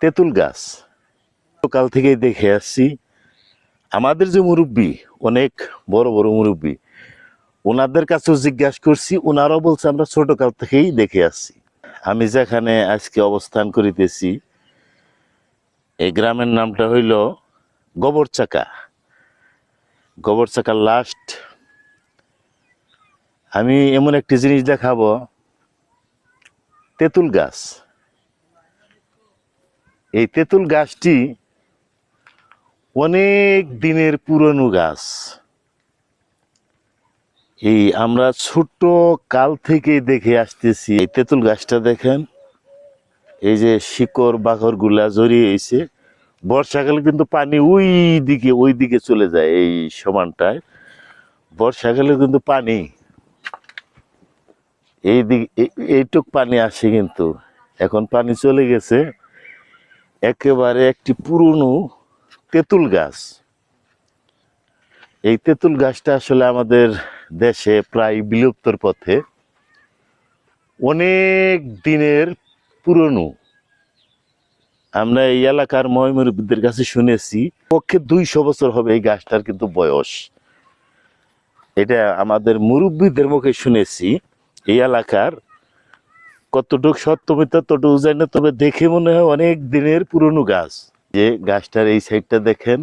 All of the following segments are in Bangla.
তেঁতুল গাছ। কাল থেকেই দেখে আসছি, আমাদের যে মুরব্বী, অনেক বড় বড় মুরব্বী, ওনাদের কাছেও জিজ্ঞাসা করছি, ওনারাও বলছে আমরা ছোট কাল থেকেই দেখে আসছি। আমি যেখানে আজকে অবস্থান করিতেছি, এই গ্রামের নামটা হইল গোবরচাকা। গোবরচাকা লাস্ট। আমি এমন একটি জিনিস দেখাবো, তেঁতুল গাছ। এই তেঁতুল গাছটি অনেক দিনের পুরনো গাছ। এই আমরা ছোট কাল থেকে দেখে আসতেছি। এই তেঁতুল গাছটা দেখেন, এই যে শিকড় বাকরগুলা জড়িয়ে এসে বর্ষাকালে কিন্তু পানি ওই দিকে ওই দিকে চলে যায় এই সমানটায়। বর্ষাকালে কিন্তু পানি এই দিক এইটুক পানি আসে কিন্তু। এখন পানি চলে গেছে। একেবারে একটি পুরনো তেঁতুল গাছ। এই তেঁতুল গাছটা আসলে আমাদের দেশে প্রায় বিলুপ্তর পথে অনেক দিনের পুরনো। আমরা এই এলাকার ময়মুরব্বীদের কাছে শুনেছি, পক্ষে দুইশো বছর হবে এই গাছটার কিন্তু বয়স। এটা আমাদের মুরব্বীদের মুখে শুনেছি, এই এলাকার কতটুক সত্য মিথ্যা ততটুকু জানি না, তবে দেখে মনে হয় অনেক দিনের পুরনো গাছ। যে গাছটার এই সাইডটা দেখেন,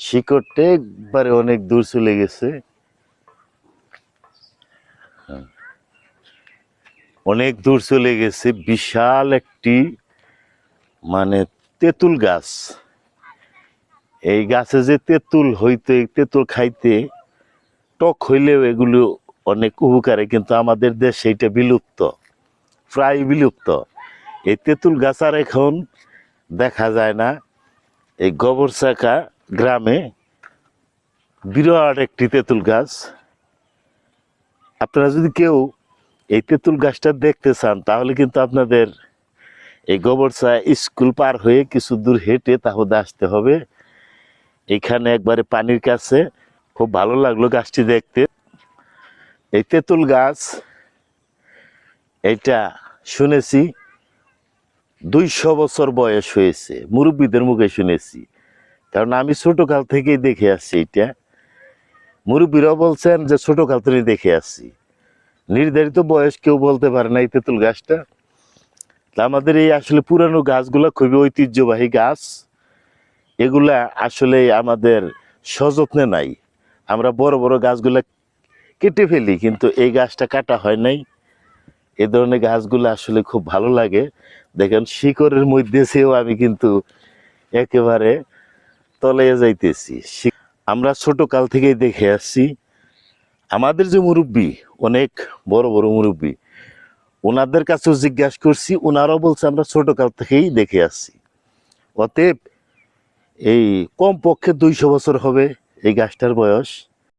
শিকড়টা একবারে অনেক দূর চলে গেছে। হ্যাঁ। অনেক দূর চলে গেছে, বিশাল একটি মানে তেঁতুল গাছ। এই গাছে যে তেঁতুল হইতে, তেঁতুল খাইতে টক হইলেও এগুলো অনেক উপকারে, কিন্তু আমাদের দেশে এটা বিলুপ্ত। প্রায় বিলুপ্ত। এই তেঁতুল গাছ আর এখন দেখা যায় না। এই গোবরচাকা গ্রামে বিরাট একটি তেঁতুল গাছ। আপনারা যদি কেউ এই তেঁতুল গাছটা দেখতে চান, তাহলে কিন্তু আপনাদের এই গোবরচা স্কুল পার হয়ে কিছু দূর হেঁটে তাহলে আসতে হবে। এখানে একবারে পানির কাছে খুব ভালো লাগল গাছটি দেখতে। এই তেঁতুল গাছ এটা শুনেছি, দুইশো বছর বয়স হয়েছে। মুরব্বীদের মুখে শুনেছি। কারণ আমি ছোটকাল থেকেই দেখে আসছি এটা। মুরব্বীরাও বলছেন যে ছোটকাল থেকে দেখে আসছি। নির্ধারিত বয়স কেউ বলতে পারে না এই তেঁতুল গাছটা। তা আমাদের এই আসলে পুরানো গাছগুলো খুবই ঐতিহ্যবাহী গাছ। এগুলা আসলে আমাদের সযত্নে নাই। আমরা বড় বড় গাছগুলা কেটে ফেলি, কিন্তু এই গাছটা কাটা হয় নাই। এ ধরনের গাছগুলো আসলে খুব ভালো লাগে। দেখেন শিকড়ের মধ্যে চেয়েও আমি কিন্তু একেবারে তলে যাইতেছি। আমরা ছোট কাল থেকেই দেখে আসছি, আমাদের যে মুরব্বী, অনেক বড় বড় মুরব্বী, ওনাদের কাছেও জিজ্ঞাসা করছি, ওনারাও বলছে, আমরা ছোট কাল থেকেই দেখে আসছি। অতএব এই কম পক্ষে দুইশো বছর হবে এই গাছটার বয়স।